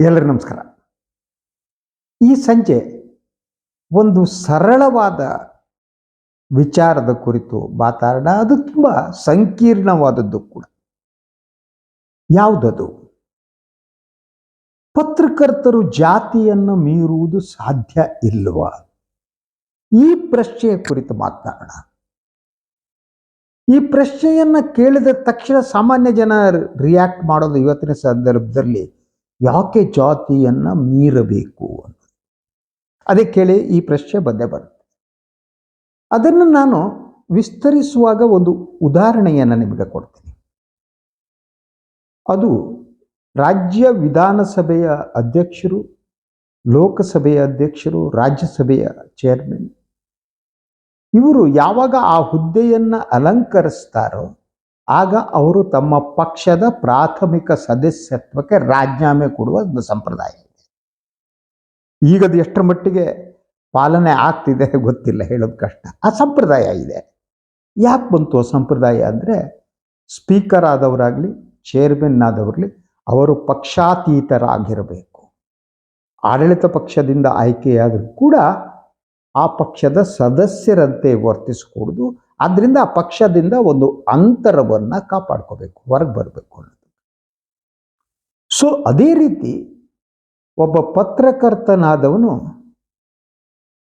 ಎಲ್ಲರಿಗೂ ನಮಸ್ಕಾರ. ಈ ಸಂಜೆ ಒಂದು ಸರಳವಾದ ವಿಚಾರದ ಕುರಿತು ಮಾತಾಡೋಣ. ಅದು ತುಂಬ ಸಂಕೀರ್ಣವಾದದ್ದು ಕೂಡ. ಯಾವುದದು? ಪತ್ರಕರ್ತರು ಜಾತಿಯನ್ನು ಮೀರುವುದು ಸಾಧ್ಯ ಇಲ್ವಾ? ಈ ಪ್ರಶ್ನೆಯ ಕುರಿತು ಮಾತನಾಡೋಣ ಈ ಪ್ರಶ್ನೆಯನ್ನ ಕೇಳಿದ ತಕ್ಷಣ ಸಾಮಾನ್ಯ ಜನ ರಿಯಾಕ್ಟ್ ಮಾಡೋದು ಇವತ್ತಿನ ಸಂದರ್ಭದಲ್ಲಿ ಯಾಕೆ ಜಾತಿಯನ್ನ ಮೀರಬೇಕು ಅಂತ ಕೇಳಿ ಈ ಪ್ರಶ್ನೆ ಬಂದೇ ಬರುತ್ತೆ. ಅದನ್ನು ನಾನು ವಿಸ್ತರಿಸುವಾಗ ಒಂದು ಉದಾಹರಣೆಯನ್ನು ನಿಮಗೆ ಕೊಡ್ತೀನಿ. ಅದು ರಾಜ್ಯ ವಿಧಾನಸಭೆಯ ಅಧ್ಯಕ್ಷರು, ಲೋಕಸಭೆಯ ಅಧ್ಯಕ್ಷರು, ರಾಜ್ಯಸಭೆಯ ಚೇರ್ಮನ್ ಇವರು ಯಾವಾಗ ಆ ಹುದ್ದೆಯನ್ನು ಅಲಂಕರಿಸ್ತಾರೋ ಆಗ ಅವರು ತಮ್ಮ ಪಕ್ಷದ ಪ್ರಾಥಮಿಕ ಸದಸ್ಯತ್ವಕ್ಕೆ ರಾಜೀನಾಮೆ ಕೊಡುವ ಒಂದು ಸಂಪ್ರದಾಯ ಇದೆ. ಈಗ ಅದು ಎಷ್ಟರ ಮಟ್ಟಿಗೆ ಪಾಲನೆ ಆಗ್ತಿದೆ ಗೊತ್ತಿಲ್ಲ, ಹೇಳೋದು ಕಷ್ಟ. ಆ ಸಂಪ್ರದಾಯ ಇದೆ. ಯಾಕೆ ಬಂತು ಆ ಸಂಪ್ರದಾಯ ಅಂದರೆ ಸ್ಪೀಕರ್ ಆದವರಾಗಲಿ, ಚೇರ್ಮನ್ ಆದವರಲ್ಲಿ ಅವರು ಪಕ್ಷಾತೀತರಾಗಿರಬೇಕು. ಆಡಳಿತ ಪಕ್ಷದಿಂದ ಆಯ್ಕೆಯಾದರೂ ಕೂಡ ಆ ಪಕ್ಷದ ಸದಸ್ಯರಂತೆ ವರ್ತಿಸಕೂಡದು ಆದ್ದರಿಂದ ಆ ಪಕ್ಷದಿಂದ ಒಂದು ಅಂತರವನ್ನು ಕಾಪಾಡ್ಕೋಬೇಕು, ಹೊರಗೆ ಬರಬೇಕು ಅನ್ನೋದು. ಸೊ ಅದೇ ರೀತಿ ಒಬ್ಬ ಪತ್ರಕರ್ತನಾದವನು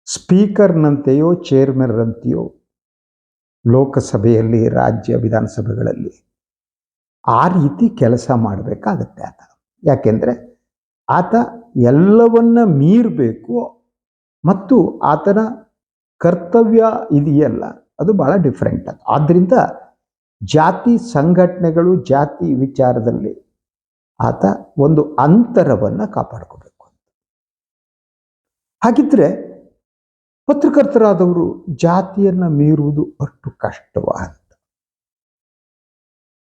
ಸ್ಪೀಕರ್ನಂತೆಯೋ ಚೇರ್ಮನ್ರಂತೆಯೋ ಲೋಕಸಭೆಯಲ್ಲಿ, ರಾಜ್ಯ ವಿಧಾನಸಭೆಗಳಲ್ಲಿ ಆ ರೀತಿ ಕೆಲಸ ಮಾಡಬೇಕಾಗತ್ತೆ ಆತ. ಯಾಕೆಂದರೆ ಆತ ಎಲ್ಲವನ್ನ ಮೀರಬೇಕು ಮತ್ತು ಆತನ ಕರ್ತವ್ಯ ಇದೆಯಲ್ಲ. ಅದು ಬಹಳ ಡಿಫ್ರೆಂಟ್ ಅದು. ಆದ್ದರಿಂದ ಜಾತಿ ಸಂಘಟನೆಗಳು ಜಾತಿ ವಿಚಾರದಲ್ಲಿ ಆತ ಒಂದು ಅಂತರವನ್ನು ಕಾಪಾಡ್ಕೋಬೇಕು ಹಾಗಿದ್ರೆ ಪತ್ರಕರ್ತರಾದವರು ಜಾತಿಯನ್ನು ಮೀರುವುದು ಅಷ್ಟು ಕಷ್ಟವಾದ ಅಂತ.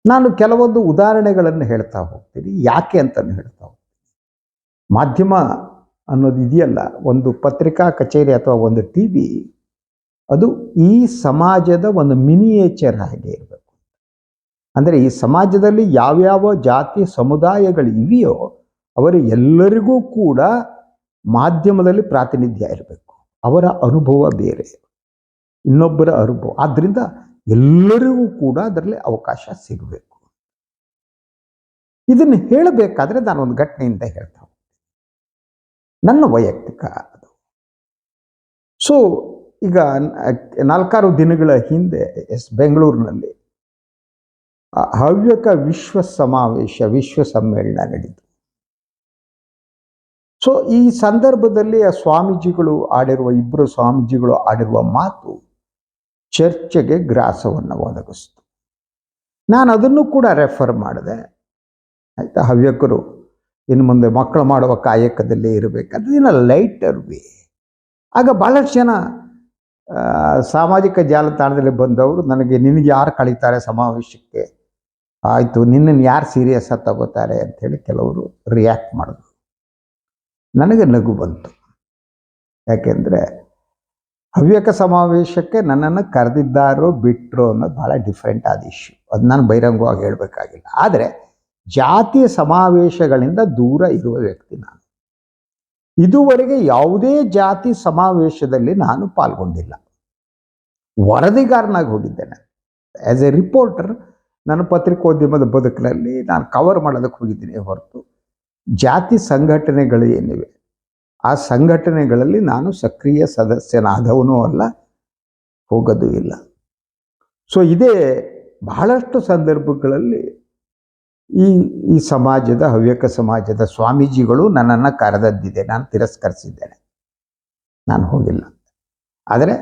ನಾನು ಕೆಲವೊಂದು ಉದಾಹರಣೆಗಳನ್ನು ಹೇಳ್ತಾ ಹೋಗ್ತೀನಿ. ಯಾಕೆ ಅಂತ ಹೇಳ್ತಾ ಹೋಗ್ತೀನಿ. ಮಾಧ್ಯಮ ಅನ್ನೋದು ಇದೆಯಲ್ಲ, ಒಂದು ಪತ್ರಿಕಾ ಕಚೇರಿ ಅಥವಾ ಒಂದು ಟಿ ವಿ ಅದು ಈ ಸಮಾಜದ ಒಂದು ಮಿನಿಯೇಚರ್ ಹಾಗೆ ಇರಬೇಕು. ಅಂದರೆ ಈ ಸಮಾಜದಲ್ಲಿ ಯಾವ್ಯಾವ ಜಾತಿ ಸಮುದಾಯಗಳು ಇವೆಯೋ ಅವರು ಎಲ್ಲರಿಗೂ ಕೂಡ ಮಾಧ್ಯಮದಲ್ಲಿ ಪ್ರಾತಿನಿಧ್ಯ ಇರಬೇಕು. ಅವರ ಅನುಭವ ಬೇರೆ, ಇನ್ನೊಬ್ಬರ ಅನುಭವ. ಆದ್ದರಿಂದ ಎಲ್ಲರಿಗೂ ಕೂಡ ಅದರಲ್ಲಿ ಅವಕಾಶ ಸಿಗಬೇಕು. ಇದನ್ನು ಹೇಳಬೇಕಾದ್ರೆ ನಾನು ಒಂದು ಘಟನೆಯಿಂದ ಹೇಳ್ತಾ ನನ್ನ ವೈಯಕ್ತಿಕ ಅದು. ಸೊ ಈಗ ನಾಲ್ಕಾರು ದಿನಗಳ ಹಿಂದೆ ಎಸ್ ಬೆಂಗಳೂರಿನಲ್ಲಿ ಹವ್ಯಕ ವಿಶ್ವ ಸಮಾವೇಶ, ವಿಶ್ವ ಸಮ್ಮೇಳನ ನಡೀತು ಸೊ ಈ ಸಂದರ್ಭದಲ್ಲಿ ಆ ಸ್ವಾಮೀಜಿಗಳು ಆಡಿರುವ ಇಬ್ಬರು ಸ್ವಾಮೀಜಿಗಳು ಆಡಿರುವ ಮಾತು ಚರ್ಚೆಗೆ ಗ್ರಾಸವನ್ನು ಒದಗಿಸ್ತು. ನಾನು ಅದನ್ನು ಕೂಡ ರೆಫರ್ ಮಾಡಿದೆ. ಆಯಿತಾ, ಹವ್ಯಕರು ಇನ್ನು ಮುಂದೆ ಮಕ್ಕಳು ಮಾಡುವ ಕಾಯಕದಲ್ಲೇ ಇರಬೇಕಾದ್ರೆ ದಿನ ಲೈಟರ್ ವೇ ಆಗ ಭಾಳಷ್ಟು ಜನ ಸಾಮಾಜಿಕ ಜಾಲತಾಣದಲ್ಲಿ ಬಂದವರು ನನಗೆ ನಿನಗೆ ಯಾರು ಕಳೀತಾರೆ ಸಮಾವೇಶಕ್ಕೆ? ಆಯಿತು, ನಿನ್ನನ್ನು ಯಾರು ಸೀರಿಯಸ್ ಆಗಿ ತಗೋತಾರೆ ಅಂಥೇಳಿ ಕೆಲವರು ರಿಯಾಕ್ಟ್ ಮಾಡಿದ್ರು. ನನಗೆ ನಗು ಬಂತು. ಯಾಕೆಂದರೆ ಹವ್ಯಕ ಸಮಾವೇಶಕ್ಕೆ ನನ್ನನ್ನು ಕರೆದಿದ್ದಾರೋ ಬಿಟ್ಟರೋ ಅನ್ನೋದು ಭಾಳ ಡಿಫ್ರೆಂಟ್ ಆದ ಇಶ್ಯೂ ಅದು ನಾನು ಬಹಿರಂಗವಾಗಿ ಹೇಳಬೇಕಾಗಿಲ್ಲ. ಆದರೆ ಜಾತಿಯ ಸಮಾವೇಶಗಳಿಂದ ದೂರ ಇರುವ ವ್ಯಕ್ತಿ ನಾನು. ಇದುವರೆಗೆ ಯಾವುದೇ ಜಾತಿ ಸಮಾವೇಶದಲ್ಲಿ ನಾನು ಪಾಲ್ಗೊಂಡಿಲ್ಲ. ವರದಿಗಾರನಾಗಿ ಹೋಗಿದ್ದೇನೆ. ಆ್ಯಸ್ ಎ ರಿಪೋರ್ಟರ್ ನನ್ನ ಪತ್ರಿಕೋದ್ಯಮದ ಬದುಕಿನಲ್ಲಿ ನಾನು ಕವರ್ ಮಾಡೋದಕ್ಕೆ ಹೋಗಿದ್ದೀನಿ ಹೊರತು ಜಾತಿ ಸಂಘಟನೆಗಳು ಏನಿವೆ, ಆ ಸಂಘಟನೆಗಳಲ್ಲಿ ನಾನು ಸಕ್ರಿಯ ಸದಸ್ಯನಾದವನೂ ಅಲ್ಲ, ಹೋಗೋದು ಇಲ್ಲ. ಸೊ ಇದೇ ಬಹಳಷ್ಟು ಸಂದರ್ಭಗಳಲ್ಲಿ ಈ ಈ ಸಮಾಜದ, ಹವ್ಯಕ ಸಮಾಜದ ಸ್ವಾಮೀಜಿಗಳು ನನ್ನನ್ನು ಕರೆದದ್ದಿದೆ. ನಾನು ತಿರಸ್ಕರಿಸಿದ್ದೇನೆ. ನಾನು ಹೋಗಿಲ್ಲ ಆದರೆ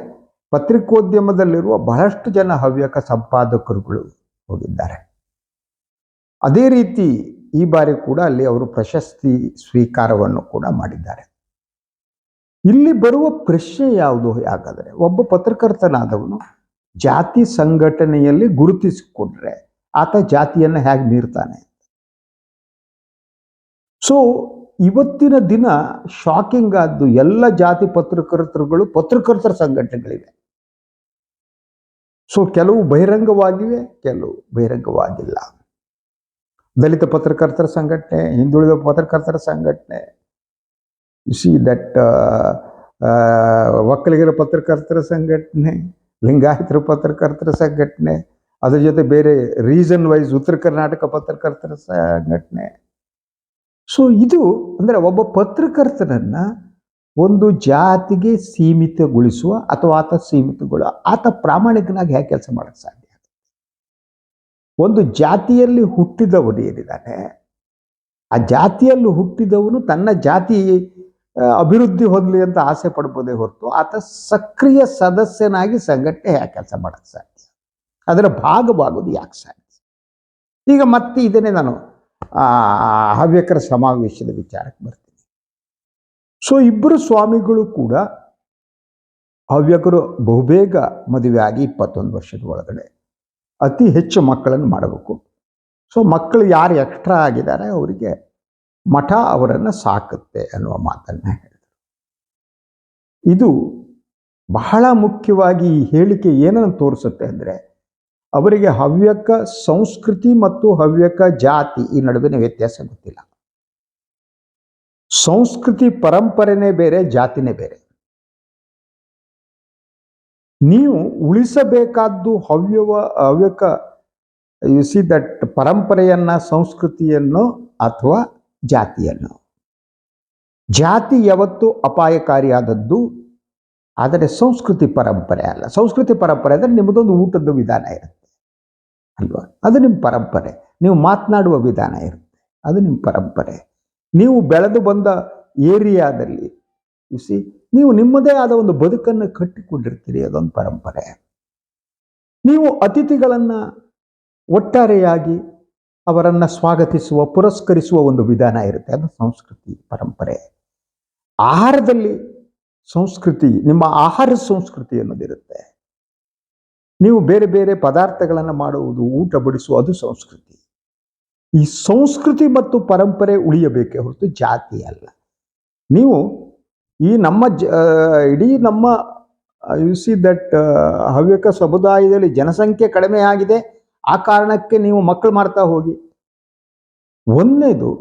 ಪತ್ರಿಕೋದ್ಯಮದಲ್ಲಿರುವ ಬಹಳಷ್ಟು ಜನ ಹವ್ಯಕ ಸಂಪಾದಕರುಗಳು ಹೋಗಿದ್ದಾರೆ. ಅದೇ ರೀತಿ ಈ ಬಾರಿ ಕೂಡ ಅಲ್ಲಿ ಅವರು ಪ್ರಶಸ್ತಿ ಸ್ವೀಕಾರವನ್ನು ಕೂಡ ಮಾಡಿದ್ದಾರೆ. ಇಲ್ಲಿ ಬರುವ ಪ್ರಶ್ನೆ ಯಾವುದು ಹಾಗಾದರೆ, ಒಬ್ಬ ಪತ್ರಕರ್ತನಾದವನು ಜಾತಿ ಸಂಘಟನೆಯಲ್ಲಿ ಗುರುತಿಸಿಕೊಂಡ್ರೆ ಆತ ಜಾತಿಯನ್ನು ಹೇಗೆ ಮೀರ್ತಾನೆ ಸೊ ಇವತ್ತಿನ ದಿನ ಶಾಕಿಂಗ್ ಆದ್ದು ಎಲ್ಲ ಜಾತಿ ಪತ್ರಕರ್ತರುಗಳು ಪತ್ರಕರ್ತರ ಸಂಘಟನೆಗಳಿವೆ. ಸೊ ಕೆಲವು ಬಹಿರಂಗವಾಗಿವೆ, ಕೆಲವು ಬಹಿರಂಗವಾಗಿಲ್ಲ. ದಲಿತ ಪತ್ರಕರ್ತರ ಸಂಘಟನೆ, ಹಿಂದುಳಿದ ಪತ್ರಕರ್ತರ ಸಂಘಟನೆ. ಸಿ ದಟ್ ಒಕ್ಕಲಿಗರ ಪತ್ರಕರ್ತರ ಸಂಘಟನೆ, ಲಿಂಗಾಯತರ ಪತ್ರಕರ್ತರ ಸಂಘಟನೆ. ಅದ್ರ ಜೊತೆ ಬೇರೆ ರೀಸನ್ ವೈಸ್ ಉತ್ತರ ಕರ್ನಾಟಕ ಪತ್ರಕರ್ತರ ಸಂಘಟನೆ ಸೊ ಇದು ಅಂದರೆ ಒಬ್ಬ ಪತ್ರಕರ್ತನನ್ನ ಒಂದು ಜಾತಿಗೆ ಸೀಮಿತಗೊಳಿಸುವ ಅಥವಾ ಆತ ಸೀಮಿತಗೊಳ ಆತ ಪ್ರಾಮಾಣಿಕನಾಗಿ ಹೇಗೆ ಕೆಲಸ ಮಾಡಕ್ಕೆ ಸಾಧ್ಯ ಒಂದು ಜಾತಿಯಲ್ಲಿ ಹುಟ್ಟಿದವನು ಏನಿದ್ದಾನೆ, ಆ ಜಾತಿಯಲ್ಲಿ ಹುಟ್ಟಿದವನು ತನ್ನ ಜಾತಿ ಅಭಿವೃದ್ಧಿ ಹೊಂದಲಿ ಅಂತ ಆಸೆ ಪಡ್ಬೋದೇ ಹೊರತು ಆತ ಸಕ್ರಿಯ ಸದಸ್ಯನಾಗಿ ಸಂಘಟನೆ ಯಾಕೆ ಕೆಲಸ ಮಾಡಕ್ಕೆ ಸಾಧ್ಯ ಅದರ ಭಾಗವಾಗೋದು ಯಾಕೆ ಸಾಧ್ಯ? ಈಗ ಮತ್ತೆ ಇದನ್ನೇ ನಾನು ಹವ್ಯಕರ ಸಮಾವೇಶದ ವಿಚಾರಕ್ಕೆ ಬರ್ತೀನಿ. ಸೊ ಇಬ್ಬರು ಸ್ವಾಮಿಗಳು ಕೂಡ ಹವ್ಯಕರು ಬಹುಬೇಗ ಮದುವೆ ಆಗಿ ಇಪ್ಪತ್ತೊಂದು ವರ್ಷದ ಒಳಗಡೆ ಅತಿ ಹೆಚ್ಚು ಮಕ್ಕಳನ್ನು ಮಾಡಬೇಕು. ಸೊ ಮಕ್ಕಳು ಯಾರು ಎಕ್ಸ್ಟ್ರಾ ಆಗಿದ್ದಾರೆ ಅವರಿಗೆ ಮಠ ಅವರನ್ನು ಸಾಕುತ್ತೆ ಅನ್ನುವ ಮಾತನ್ನು ಹೇಳಿದರು ಇದು ಬಹಳ ಮುಖ್ಯವಾಗಿ ಈ ಹೇಳಿಕೆ ಏನನ್ನು ತೋರಿಸುತ್ತೆ ಅಂದರೆ ಅವರಿಗೆ ಹವ್ಯಕ ಸಂಸ್ಕೃತಿ ಮತ್ತು ಹವ್ಯಕ ಜಾತಿ ಈ ನಡುವಿನ ವ್ಯತ್ಯಾಸ ಗೊತ್ತಿಲ್ಲ. ಸಂಸ್ಕೃತಿ ಪರಂಪರೆನೇ ಬೇರೆ, ಜಾತಿನೇ ಬೇರೆ. ನೀವು ಉಳಿಸಬೇಕಾದ್ದು ಹವ್ಯವ, ಹವ್ಯಕ ಯು ಸಿ ದಟ್ ಪರಂಪರೆಯನ್ನ, ಸಂಸ್ಕೃತಿಯನ್ನು ಅಥವಾ ಜಾತಿಯನ್ನು. ಜಾತಿ ಯಾವತ್ತು ಅಪಾಯಕಾರಿಯಾದದ್ದು, ಆದರೆ ಸಂಸ್ಕೃತಿ ಪರಂಪರೆ ಅಲ್ಲ. ಸಂಸ್ಕೃತಿ ಪರಂಪರೆ ಅಂದರೆ ನಿಮ್ಮದೊಂದು ಊಟದ ವಿಧಾನ ಇರುತ್ತೆ. ಅಲ್ವಾ? ಅದು ನಿಮ್ಮ ಪರಂಪರೆ. ನೀವು ಮಾತನಾಡುವ ವಿಧಾನ ಇರುತ್ತೆ. ಅದು ನಿಮ್ಮ ಪರಂಪರೆ. ನೀವು ಬೆಳೆದು ಬಂದ ಏರಿಯಾದಲ್ಲಿ ಸಿ ನೀವು ನಿಮ್ಮದೇ ಆದ ಒಂದು ಬದುಕನ್ನು ಕಟ್ಟಿಕೊಂಡಿರ್ತೀರಿ, ಅದೊಂದು ಪರಂಪರೆ. ನೀವು ಅತಿಥಿಗಳನ್ನು ಒಟ್ಟಾರೆಯಾಗಿ ಅವರನ್ನು ಸ್ವಾಗತಿಸುವ, ಪುರಸ್ಕರಿಸುವ ಒಂದು ವಿಧಾನ ಇರುತ್ತೆ. ಅದು ಸಂಸ್ಕೃತಿ, ಪರಂಪರೆ. ಆಹಾರದಲ್ಲಿ ಸಂಸ್ಕೃತಿ, ನಿಮ್ಮ ಆಹಾರ ಸಂಸ್ಕೃತಿ ಅನ್ನೋದಿರುತ್ತೆ. ನೀವು ಬೇರೆ ಬೇರೆ ಪದಾರ್ಥಗಳನ್ನು ಮಾಡುವುದು, ಊಟ ಬಡಿಸುವ ಅದು ಸಂಸ್ಕೃತಿ. ಈ ಸಂಸ್ಕೃತಿ ಮತ್ತು ಪರಂಪರೆ ಉಳಿಯಬೇಕೇ ಹೊರತು ಜಾತಿ ಅಲ್ಲ. ನೀವು ಈ ನಮ್ಮ ಜ ಇಡೀ ನಮ್ಮ ಯು ಸಿ ದಟ್ ಹವ್ಯಕ ಸಮುದಾಯದಲ್ಲಿ ಜನಸಂಖ್ಯೆ ಕಡಿಮೆ ಆಗಿದೆ, ಆ ಕಾರಣಕ್ಕೆ ನೀವು ಮಕ್ಕಳು ಮಾಡ್ತಾ ಹೋಗಿ. ಒಂದನೇದು,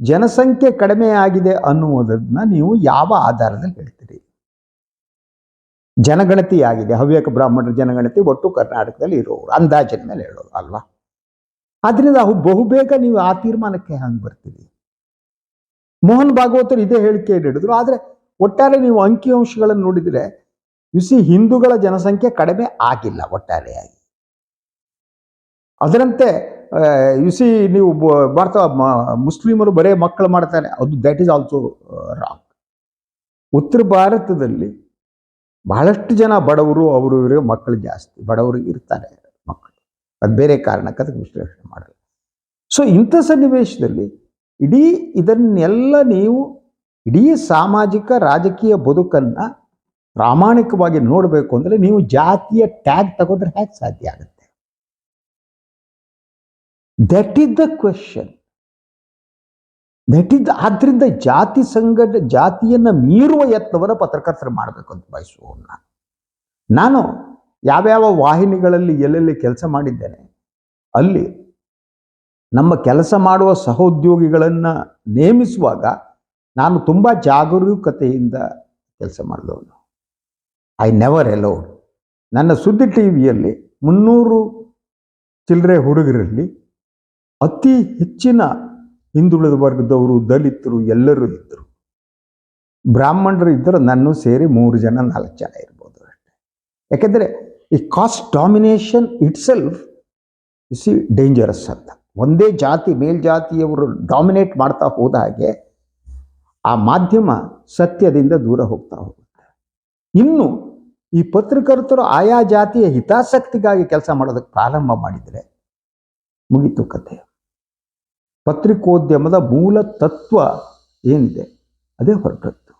ಜನಸಂಖ್ಯೆ ಕಡಿಮೆ ಆಗಿದೆ ಅನ್ನುವುದನ್ನ ನೀವು ಯಾವ ಆಧಾರದಲ್ಲಿ ಹೇಳ್ತೀರಿ? ಜನಗಣತಿ ಆಗಿದೆ ಹವ್ಯಕ ಬ್ರಾಹ್ಮಣರ ಜನಗಣತಿ ಒಟ್ಟು ಕರ್ನಾಟಕದಲ್ಲಿ ಇರೋರು. ಅಂದಾಜಿನ ಮೇಲೆ ಹೇಳೋದು ಅಲ್ವಾ? ಆದ್ರಿಂದ ಅವು ಬಹುಬೇಗ ನೀವು ಆ ತೀರ್ಮಾನಕ್ಕೆ ಹಂಗೆ ಬರ್ತೀರಿ. ಮೋಹನ್ ಭಾಗವತರು ಇದೇ ಹೇಳಿಕೆ ಹಿಡಿದ್ರು ಆದರೆ ಒಟ್ಟಾರೆ ನೀವು ಅಂಕಿಅಂಶಗಳನ್ನು ನೋಡಿದರೆ ಸಿ ಹಿಂದೂಗಳ ಜನಸಂಖ್ಯೆ ಕಡಿಮೆ ಆಗಿಲ್ಲ ಒಟ್ಟಾರೆಯಾಗಿ. ಅದರಂತೆ ಸಿ ನೀವು ಭಾರತ ಮುಸ್ಲಿಮರು ಬರೇ ಮಕ್ಕಳು ಮಾಡ್ತಾರೆ. ಅದು ದಟ್ ಈಸ್ ಆಲ್ಸೋ ರಾಂಗ್ ಉತ್ತರ ಭಾರತದಲ್ಲಿ ಬಹಳಷ್ಟು ಜನ ಬಡವರು, ಅವರು ಇವರಿಗೆ ಮಕ್ಕಳು ಜಾಸ್ತಿ, ಬಡವರು ಇರ್ತಾರೆ ಮಕ್ಕಳು. ಅದು ಬೇರೆ ಕಾರಣಕ್ಕೆ ಅದಕ್ಕೆ ವಿಶ್ಲೇಷಣೆ ಮಾಡಲ್ಲ. ಸೊ ಇಂಥ ಸನ್ನಿವೇಶದಲ್ಲಿ ಇಡೀ ಇದನ್ನೆಲ್ಲ ನೀವು ಇಡೀ ಸಾಮಾಜಿಕ ರಾಜಕೀಯ ಬದುಕನ್ನು ಪ್ರಾಮಾಣಿಕವಾಗಿ ನೋಡಬೇಕು ಅಂದರೆ ನೀವು ಜಾತಿಯ ಟ್ಯಾಗ್ ತಗೊಂಡ್ರೆ ಹೇಗೆ ಸಾಧ್ಯ ಆಗುತ್ತೆ? That is the question that is ಆದ್ರಿಂದ ಜಾತಿ ಸಂಘಟ ಜಾತಿಯನ್ನು ಮೀರುವ ಯತ್ನವನ್ನು ಪತ್ರಕರ್ತರು ಮಾಡಬೇಕು ಅಂತ ಬಯಸುವವನು ನಾನು ನಾನು ಯಾವ್ಯಾವ ವಾಹಿನಿಗಳಲ್ಲಿ ಎಲ್ಲೆಲ್ಲಿ ಕೆಲಸ ಮಾಡಿದ್ದೇನೆ, ಅಲ್ಲಿ ನಮ್ಮ ಕೆಲಸ ಮಾಡುವ ಸಹೋದ್ಯೋಗಿಗಳನ್ನು ನೇಮಿಸುವಾಗ ನಾನು ತುಂಬ ಜಾಗರೂಕತೆಯಿಂದ ಕೆಲಸ ಮಾಡಿದವನು. ಐ ನೆವರ್ ಎಲೋಡ್ ನನ್ನ ಸುದ್ದಿ ಟಿ ವಿಯಲ್ಲಿ ಮುನ್ನೂರು ಚಿಲ್ಲರೆ ಹುಡುಗರಲ್ಲಿ ಅತಿ ಹೆಚ್ಚಿನ ಹಿಂದುಳಿದ ವರ್ಗದವರು ದಲಿತರು ಎಲ್ಲರೂ ಇದ್ದರು. ಬ್ರಾಹ್ಮಣರು ಇದ್ದರು ನನ್ನ ಸೇರಿ ಮೂರು ಜನ, ನಾಲ್ಕು ಜನ ಇರ್ಬೋದು ಅಷ್ಟೇ. ಯಾಕೆಂದರೆ ಈ caste domination itself see dangerous ಅಂತ. ಒಂದೇ ಜಾತಿ ಮೇಲ್ಜಾತಿಯವರು ಡಾಮಿನೇಟ್ ಮಾಡ್ತಾ ಹೋದ ಹಾಗೆ ಆ ಮಾಧ್ಯಮ ಸತ್ಯದಿಂದ ದೂರ ಹೋಗ್ತಾ ಹೋಗುತ್ತೆ. ಇನ್ನು ಈ ಪತ್ರಕರ್ತರು ಆಯಾ ಜಾತಿಯ ಹಿತಾಸಕ್ತಿಗಾಗಿ ಕೆಲಸ ಮಾಡೋದಕ್ಕೆ ಪ್ರಾರಂಭ ಮಾಡಿದರೆ ಮುಗಿತು ಕಥೆ. ಪತ್ರಿಕೋದ್ಯಮದ ಮೂಲ ತತ್ವ ಏನಿದೆ? ಅದೇ ಹೊರಟದ್ದು.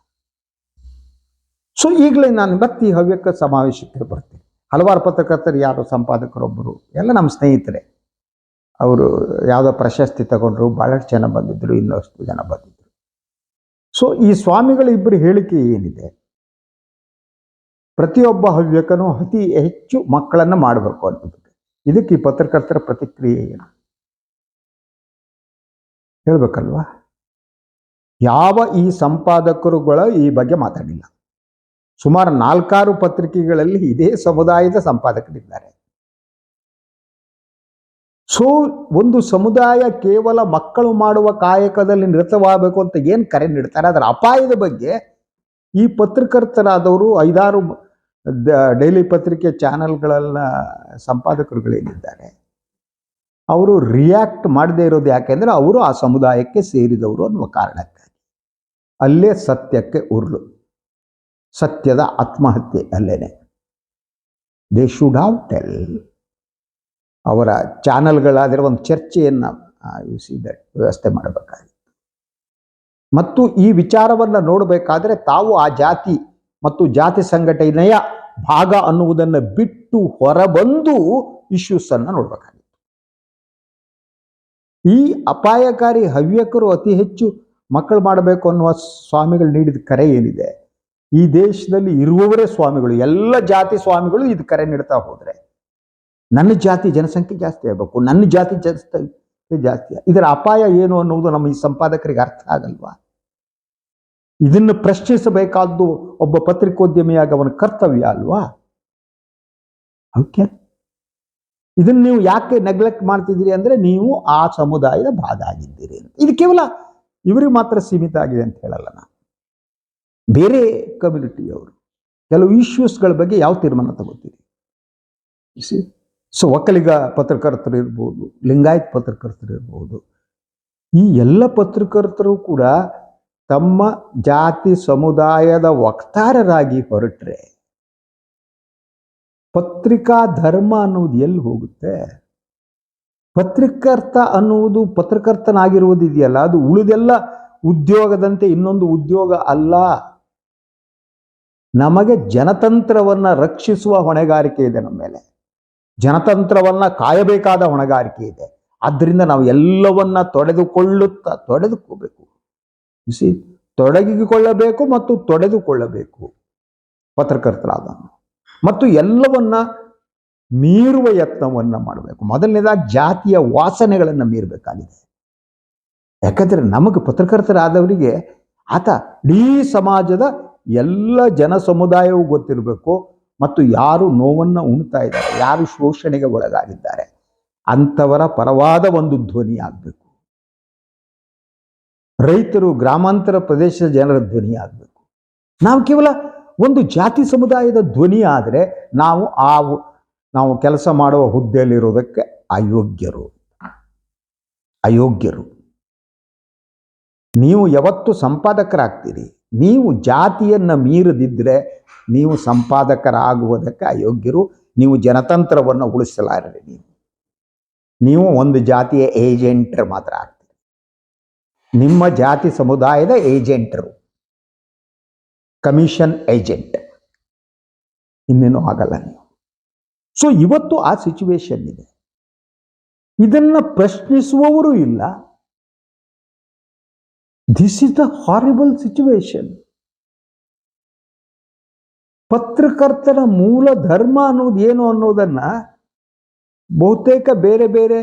ಸೊ ಈಗಲೇ ನಾನು ಮತ್ತೆ ಈ ಹವ್ಯಕ ಸಮಾವೇಶಕ್ಕೆ ಬರ್ತೀನಿ. ಹಲವಾರು ಪತ್ರಕರ್ತರು, ಯಾರು ಸಂಪಾದಕರೊಬ್ಬರು, ಎಲ್ಲ ನಮ್ಮ ಸ್ನೇಹಿತರೆ. ಅವರು ಯಾವುದೋ ಪ್ರಶಸ್ತಿ ತಗೊಂಡ್ರು ಭಾಳಷ್ಟು ಜನ ಬಂದಿದ್ದರು ಇನ್ನಷ್ಟು ಜನ ಬಂದಿದ್ದರು ಸೊ ಈ ಸ್ವಾಮಿಗಳ ಇಬ್ಬರು ಹೇಳಿಕೆ ಏನಿದೆ? ಪ್ರತಿಯೊಬ್ಬ ಹವ್ಯಕನು ಅತಿ ಹೆಚ್ಚು ಮಕ್ಕಳನ್ನು ಮಾಡಬೇಕು ಅಂತ ಇದಕ್ಕೆ ಈ ಪತ್ರಕರ್ತರ ಪ್ರತಿಕ್ರಿಯೆ ಏನು? ಹೇಳ್ಬೇಕಲ್ವಾ? ಯಾವ ಈ ಸಂಪಾದಕರುಗಳ ಈ ಬಗ್ಗೆ ಮಾತಾಡಿಲ್ಲ. ಸುಮಾರು ನಾಲ್ಕಾರು ಪತ್ರಿಕೆಗಳಲ್ಲಿ ಇದೇ ಸಮುದಾಯದ ಸಂಪಾದಕರಿದ್ದಾರೆ. ಸೊ, ಒಂದು ಸಮುದಾಯ ಕೇವಲ ಮಕ್ಕಳು ಮಾಡುವ ಕಾಯಕದಲ್ಲಿ ನಿರತವಾಗಬೇಕು ಅಂತ ಏನು ಕರೆ ನೀಡ್ತಾರೆ? ಅದರ ಅಪಾಯದ ಬಗ್ಗೆ ಈ ಪತ್ರಕರ್ತರಾದವರು ಐದಾರು ಡೈಲಿ ಪತ್ರಿಕೆ ಚಾನೆಲ್ಗಳನ್ನ ಸಂಪಾದಕರುಗಳೇನಿದ್ದಾರೆ. ಅವರು ರಿಯಾಕ್ಟ್ ಮಾಡದೇ ಇರೋದು ಯಾಕೆಂದರೆ ಅವರು ಆ ಸಮುದಾಯಕ್ಕೆ ಸೇರಿದವರು ಅನ್ನುವ ಕಾರಣಕ್ಕಾಗಿ. ಅಲ್ಲೇ ಸತ್ಯಕ್ಕೆ ಉರುಳು. ಸತ್ಯದ ಆತ್ಮಹತ್ಯೆ ಅಲ್ಲೇನೆ. ದೇ ಶುಡ್ ಹಾವ್ ಟೆಲ್ ಅವರ ಚಾನಲ್ಗಳಾದರೆ ಒಂದು ಚರ್ಚೆಯನ್ನು ವ್ಯವಸ್ಥೆ ಮಾಡಬೇಕಾಗಿತ್ತು. ಮತ್ತು ಈ ವಿಚಾರವನ್ನು ನೋಡಬೇಕಾದ್ರೆ ತಾವು ಆ ಜಾತಿ ಮತ್ತು ಜಾತಿ ಸಂಘಟನೆಯ ಭಾಗ ಅನ್ನುವುದನ್ನು ಬಿಟ್ಟು ಹೊರಬಂದು ಇಶ್ಯೂಸನ್ನು ನೋಡಬೇಕಾಗಿತ್ತು. ಈ ಅಪಾಯಕಾರಿ ಹವ್ಯಕರು ಅತಿ ಹೆಚ್ಚು ಮಕ್ಕಳು ಮಾಡಬೇಕು ಅನ್ನುವ ಸ್ವಾಮಿಗಳು ನೀಡಿದ ಕರೆ ಏನಿದೆ? ಈ ದೇಶದಲ್ಲಿ ಇರುವವರೇ ಸ್ವಾಮಿಗಳು, ಎಲ್ಲ ಜಾತಿ ಸ್ವಾಮಿಗಳು ಇದು ಕರೆ ನೀಡ್ತಾ ಹೋದರೆ ನನ್ನ ಜಾತಿ ಜನಸಂಖ್ಯೆ ಜಾಸ್ತಿ ಆಗಬೇಕು, ನನ್ನ ಜಾತಿ ಜನಸಂಖ್ಯೆ ಜಾಸ್ತಿ ಇದರ ಅಪಾಯ ಏನು ಅನ್ನುವುದು ನಮ್ಮ ಈ ಸಂಪಾದಕರಿಗೆ ಅರ್ಥ ಆಗಲ್ವಾ? ಇದನ್ನು ಪ್ರಶ್ನಿಸಬೇಕಾದ್ದು ಒಬ್ಬ ಪತ್ರಿಕೋದ್ಯಮಿಯಾಗಿ ಅವನ ಕರ್ತವ್ಯ ಅಲ್ವಾ? ಓಕೆ ಇದನ್ನು ನೀವು ಯಾಕೆ ನೆಗ್ಲೆಕ್ಟ್ ಮಾಡ್ತಿದ್ದೀರಿ ಅಂದ್ರೆ ನೀವು ಆ ಸಮುದಾಯದ ಭಾಗ ಆಗಿದ್ದೀರಿ ಅಂತ. ಇದು ಕೇವಲ ಇವರಿಗೆ ಮಾತ್ರ ಸೀಮಿತ ಆಗಿದೆ ಅಂತ ಹೇಳಲ್ಲ ನಾನು. ಬೇರೆ ಕಮ್ಯುನಿಟಿಯವರು ಕೆಲವು ಇಶ್ಯೂಸ್ಗಳ ಬಗ್ಗೆ ಯಾವ ತೀರ್ಮಾನ ತಗೋತೀರಿ? ಸೊ ಒಕ್ಕಲಿಗ ಪತ್ರಕರ್ತರು ಇರ್ಬೋದು, ಲಿಂಗಾಯತ್ ಪತ್ರಕರ್ತರು ಇರ್ಬೋದು, ಈ ಎಲ್ಲ ಪತ್ರಕರ್ತರು ಕೂಡ ತಮ್ಮ ಜಾತಿ ಸಮುದಾಯದ ವಕ್ತಾರರಾಗಿ ಹೊರಟ್ರೆ ಪತ್ರಿಕಾ ಧರ್ಮ ಅನ್ನೋದು ಎಲ್ಲಿ ಹೋಗುತ್ತೆ? ಪತ್ರಕರ್ತ ಅನ್ನುವುದು ಪತ್ರಕರ್ತನಾಗಿರುವುದಿದೆಯಲ್ಲ, ಅದು ಉಳಿದೆಲ್ಲ ಉದ್ಯೋಗದಂತೆ ಇನ್ನೊಂದು ಉದ್ಯೋಗ ಅಲ್ಲ. ನಮಗೆ ಜನತಂತ್ರವನ್ನು ರಕ್ಷಿಸುವ ಹೊಣೆಗಾರಿಕೆ ಇದೆ ನಮ್ಮ ಮೇಲೆ. ಜನತಂತ್ರವನ್ನು ಕಾಯಬೇಕಾದ ಹೊಣೆಗಾರಿಕೆ ಇದೆ. ಆದ್ದರಿಂದ ನಾವು ಎಲ್ಲವನ್ನ ತೊಡೆದುಕೊಳ್ಳುತ್ತಾ, ತೊಡೆದುಕೋಬೇಕು. ಸಿ ತೊಡಗಿಕೊಳ್ಳಬೇಕು ಮತ್ತು ತೊಡೆದುಕೊಳ್ಳಬೇಕು ಪತ್ರಕರ್ತರಾದ ಮತ್ತು ಎಲ್ಲವನ್ನ ಮೀರುವ ಯತ್ನವನ್ನ ಮಾಡಬೇಕು. ಮೊದಲನೇದಾಗಿ ಜಾತಿಯ ವಾಸನೆಗಳನ್ನು ಮೀರಬೇಕಾಗಿದೆ. ಯಾಕಂದರೆ ನಮಗೆ ಪತ್ರಕರ್ತರಾದವರಿಗೆ ಆತ ಇಡೀ ಸಮಾಜದ ಎಲ್ಲ ಜನ ಸಮುದಾಯವೂ ಗೊತ್ತಿರಬೇಕು ಮತ್ತು ಯಾರು ನೋವನ್ನು ಉಣ್ತಾ ಇದ್ದಾರೆ, ಯಾರು ಶೋಷಣೆಗೆ ಒಳಗಾಗಿದ್ದಾರೆ, ಅಂಥವರ ಪರವಾದ ಒಂದು ಧ್ವನಿ ಆಗಬೇಕು. ರೈತರು ಗ್ರಾಮಾಂತರ ಪ್ರದೇಶದ ಜನರ ಧ್ವನಿ ಆಗಬೇಕು. ನಾವು ಕೇವಲ ಒಂದು ಜಾತಿ ಸಮುದಾಯದ ಧ್ವನಿ ಆದರೆ ನಾವು ಆ ನಾವು ಕೆಲಸ ಮಾಡುವ ಹುದ್ದೆಯಲ್ಲಿರೋದಕ್ಕೆ ಅಯೋಗ್ಯರು. ಅಯೋಗ್ಯರು. ನೀವು ಯಾವತ್ತು ಸಂಪಾದಕರಾಗ್ತೀರಿ. ನೀವು ಜಾತಿಯನ್ನು ಮೀರದಿದ್ದರೆ ನೀವು ಸಂಪಾದಕರಾಗುವುದಕ್ಕೆ ಅಯೋಗ್ಯರು. ನೀವು ಜನತಂತ್ರವನ್ನು ಉಳಿಸಲಾರರಿ ನೀವು. ನೀವು ಒಂದು ಜಾತಿಯ ಏಜೆಂಟರ್ ಮಾತ್ರ ಆಗ್ತೀರಿ. ನಿಮ್ಮ ಜಾತಿ ಸಮುದಾಯದ ಏಜೆಂಟರು. Commission agent. ಇನ್ನೇನು ಆಗಲ್ಲ ನೀವು. ಸೊ ಇವತ್ತು ಆ ಸಿಚುವೇಶನ್ ಇದೆ. ಇದನ್ನ ಪ್ರಶ್ನಿಸುವವರು ಇಲ್ಲ. This is the horrible situation ಪತ್ರಕರ್ತರ ಮೂಲ ಧರ್ಮ ಅನ್ನೋದು ಏನು ಅನ್ನೋದನ್ನ ಬಹುತೇಕ ಬೇರೆ ಬೇರೆ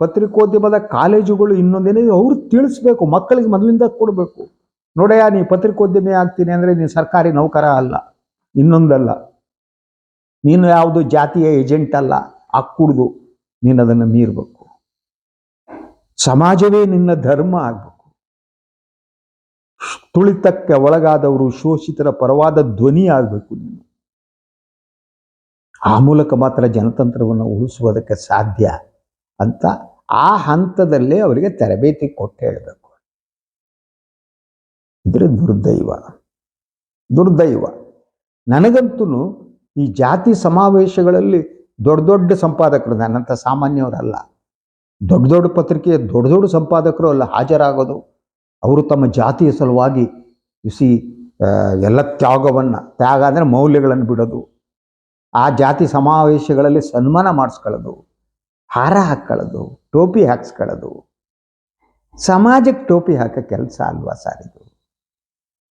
ಪತ್ರಿಕೋದ್ಯಮದ ಕಾಲೇಜುಗಳು ಇನ್ನೊಂದೇನಿದೆ ಅವರು ತಿಳಿಸ್ಬೇಕು, ಮಕ್ಕಳಿಗೆ ಮೊದಲಿಂದ ಕೊಡಬೇಕು. ನೋಡಯ್ಯ, ನೀ ಪತ್ರಿಕೋದ್ಯಮಿ ಆಗ್ತೀನಿ ಅಂದರೆ ನೀನು ಸರ್ಕಾರಿ ನೌಕರ ಅಲ್ಲ. ಇನ್ನೊಂದಲ್ಲ, ನೀನು ಯಾವುದು ಜಾತಿಯ ಏಜೆಂಟ್ ಅಲ್ಲ ಕುಡ್ದು ನೀನು ಅದನ್ನು ಮೀರಬೇಕು. ಸಮಾಜವೇ ನಿನ್ನ ಧರ್ಮ ಆಗಬೇಕು. ತುಳಿತಕ್ಕೆ ಒಳಗಾದವರು ಶೋಷಿತರ ಪರವಾದ ಧ್ವನಿ ಆಗಬೇಕು ನೀನು. ಆ ಮೂಲಕ ಮಾತ್ರ ಜನತಂತ್ರವನ್ನು ಉಳಿಸುವುದಕ್ಕೆ ಸಾಧ್ಯ ಅಂತ ಆ ಹಂತದಲ್ಲೇ ಅವರಿಗೆ ತರಬೇತಿ ಕೊಟ್ಟು ಹೇಳಬೇಕು. ದುರ್ದೈವ. ದುರ್ದೈವ. ನನಗಂತೂ ಈ ಜಾತಿ ಸಮಾವೇಶಗಳಲ್ಲಿ ದೊಡ್ಡ ದೊಡ್ಡ ಸಂಪಾದಕರು ನನ್ನಂಥ ಸಾಮಾನ್ಯವರಲ್ಲ. ದೊಡ್ಡ ದೊಡ್ಡ ಪತ್ರಿಕೆಯ ದೊಡ್ಡ ದೊಡ್ಡ ಸಂಪಾದಕರು ಅಲ್ಲ, ಹಾಜರಾಗೋದು. ಅವರು ತಮ್ಮ ಜಾತಿಯ ಸಲುವಾಗಿ ಬಿಸಿ ಎಲ್ಲ ತ್ಯಾಗವನ್ನು, ತ್ಯಾಗ ಅಂದರೆ ಮೌಲ್ಯಗಳನ್ನು ಬಿಡೋದು. ಆ ಜಾತಿ ಸಮಾವೇಶಗಳಲ್ಲಿ ಸನ್ಮಾನ ಮಾಡಿಸ್ಕೊಳ್ಳೋದು. ಹಾರ ಹಾಕ್ಕೊಳ್ಳೋದು ಟೋಪಿ ಹಾಕ್ಸ್ಕೊಳ್ಳೋದು. ಸಮಾಜಕ್ಕೆ ಟೋಪಿ ಹಾಕೋ ಕೆಲಸ ಅಲ್ವಾ ಸರ್ ಇದು?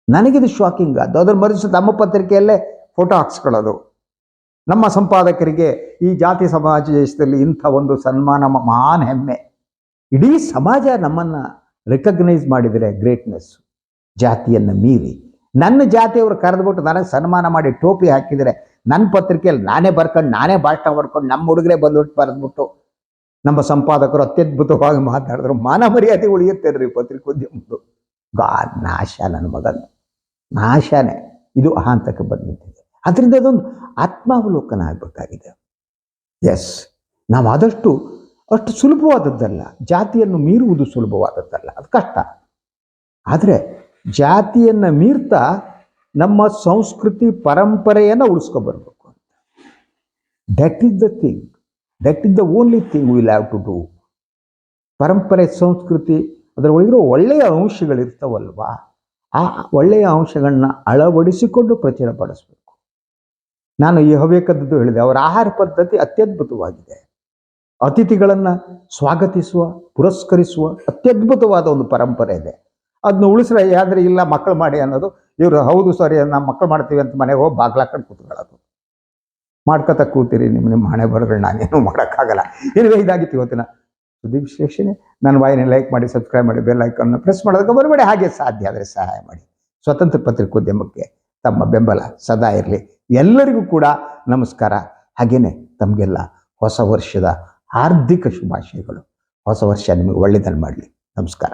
ನನಗಿದು ಶಾಕಿಂಗ್ ಅದು ಅದ್ರ ಮರುಸ ನಮ್ಮ ಪತ್ರಿಕೆಯಲ್ಲೇ ಫೋಟೋ ಹಾಕ್ಸ್ಕೊಳ್ಳೋದು. ನಮ್ಮ ಸಂಪಾದಕರಿಗೆ ಈ ಜಾತಿ ಸಮಾಜ ದೇಶದಲ್ಲಿ ಇಂಥ ಒಂದು ಸನ್ಮಾನ ಮಹಾನ್ ಹೆಮ್ಮೆ. ಇಡೀ ಸಮಾಜ ನಮ್ಮನ್ನ ರೆಕಗ್ನೈಸ್ ಮಾಡಿದರೆ ಗ್ರೇಟ್ನೆಸ್ ಜಾತಿಯನ್ನು ಮೀರಿ. ನನ್ನ ಜಾತಿಯವರು ಕರೆದ್ಬಿಟ್ಟು ನನಗೆ ಸನ್ಮಾನ ಮಾಡಿ ಟೋಪಿ ಹಾಕಿದರೆ ನನ್ನ ಪತ್ರಿಕೆಯಲ್ಲಿ ನಾನೇ ಬರ್ಕೊಂಡು, ನಾನೇ ಭಾಷಣ ಮಾಡ್ಕೊಂಡು ನಮ್ಮ ಹುಡುಗರೇ ಬಂದ್ಬಿಟ್ಟು ಬರೆದ್ಬಿಟ್ಟು ನಮ್ಮ ಸಂಪಾದಕರು ಅತ್ಯದ್ಭುತವಾಗಿ ಮಾತಾಡಿದ್ರು. ಮಾನ ಮರ್ಯಾದೆ ರೀ ಪತ್ರಿಕೋದ್ಯಮದ್ದು. ಗಾ ನಾಶ ನನ್ನ ಮಗನ ನಾಶನೇ. ಇದು ಹಂತಕ್ಕೆ ಬಂದಿದೆ ಅದರಿಂದ ಅದೊಂದು ಆತ್ಮಾವಲೋಕನ ಆಗಬೇಕಾಗಿದೆ ಎಸ್ ನಾವು ಆದಷ್ಟು, ಅಷ್ಟು ಸುಲಭವಾದದ್ದಲ್ಲ. ಜಾತಿಯನ್ನು ಮೀರುವುದು ಸುಲಭವಾದದ್ದಲ್ಲ. ಅದು ಕಷ್ಟ. ಆದರೆ ಜಾತಿಯನ್ನು ಮೀರ್ತಾ ನಮ್ಮ ಸಂಸ್ಕೃತಿ ಪರಂಪರೆಯನ್ನು ಉಳಿಸ್ಕೊಬರ್ಬೇಕು ಅಂತ. That is the thing that is the only thing will have to do ಪರಂಪರೆ, ಸಂಸ್ಕೃತಿ ಅದರ ಒಳಗಿರೋ ಒಳ್ಳೆಯ ಅಂಶಗಳಿರ್ತಾವಲ್ವಾ? ಆ ಒಳ್ಳೆಯ ಅಂಶಗಳನ್ನ ಅಳವಡಿಸಿಕೊಂಡು ಪ್ರಚುರಪಡಿಸಬೇಕು ನಾನು ಈ ಹವ್ಯಕದ್ದು ಹೇಳಿದೆ, ಅವರ ಆಹಾರ ಪದ್ಧತಿ ಅತ್ಯದ್ಭುತವಾಗಿದೆ. ಅತಿಥಿಗಳನ್ನು ಸ್ವಾಗತಿಸುವ, ಪುರಸ್ಕರಿಸುವ ಅತ್ಯದ್ಭುತವಾದ ಒಂದು ಪರಂಪರೆ ಇದೆ. ಅದನ್ನ ಉಳಿಸ್ರೆ ಯಾವ್ದ್ರೆ ಇಲ್ಲ ಮಕ್ಕಳು ಮಾಡಿ ಅನ್ನೋದು, ಇವರು ಹೌದು ಸರಿ ನಾವು ಮಕ್ಕಳು ಮಾಡ್ತೀವಿ ಅಂತ ಮನೆಗೆ ಹೋಗಿ ಬಾಗ್ಲಾಕೊಂಡು ಕೂತ್ಕೊಳ್ಳೋದು. ಮಾಡ್ಕೊತ ಕೂತೀರಿ ನಿಮ್ಮ ನಿಮ್ಮ ಹಣೆ ಬರಗಳು ನಾನೇನು ಮಾಡೋಕ್ಕಾಗಲ್ಲ. ಇರುವೆ ಇದಾಗಿತ್ತು ಇವತ್ತಿನ ಸುದ್ದಿ ವಿಶ್ಲೇಷಣೆ ನನ್ನ ವಾಹಿನಿ ಲೈಕ್ ಮಾಡಿ ಸಬ್ಸ್ಕ್ರೈಬ್ ಮಾಡಿ ಬೆಲ್ ಐಕನ್ನು ಪ್ರೆಸ್ ಮಾಡೋದಕ್ಕೆ ಬರಬೇಡಿ. ಹಾಗೆ ಸಾಧ್ಯ ಆದರೆ ಸಹಾಯ ಮಾಡಿ. ಸ್ವತಂತ್ರ ಪತ್ರಿಕೋದ್ಯಮಕ್ಕೆ ತಮ್ಮ ಬೆಂಬಲ ಸದಾ ಇರಲಿ. ಎಲ್ಲರಿಗೂ ಕೂಡ ನಮಸ್ಕಾರ. ಹಾಗೇನೆ ತಮಗೆಲ್ಲ ಹೊಸ ವರ್ಷದ ಹಾರ್ದಿಕ ಶುಭಾಶಯಗಳು. ಹೊಸ ವರ್ಷ ನಿಮಗೆ ಒಳ್ಳೆಯದನ್ನು ಮಾಡಲಿ. ನಮಸ್ಕಾರ.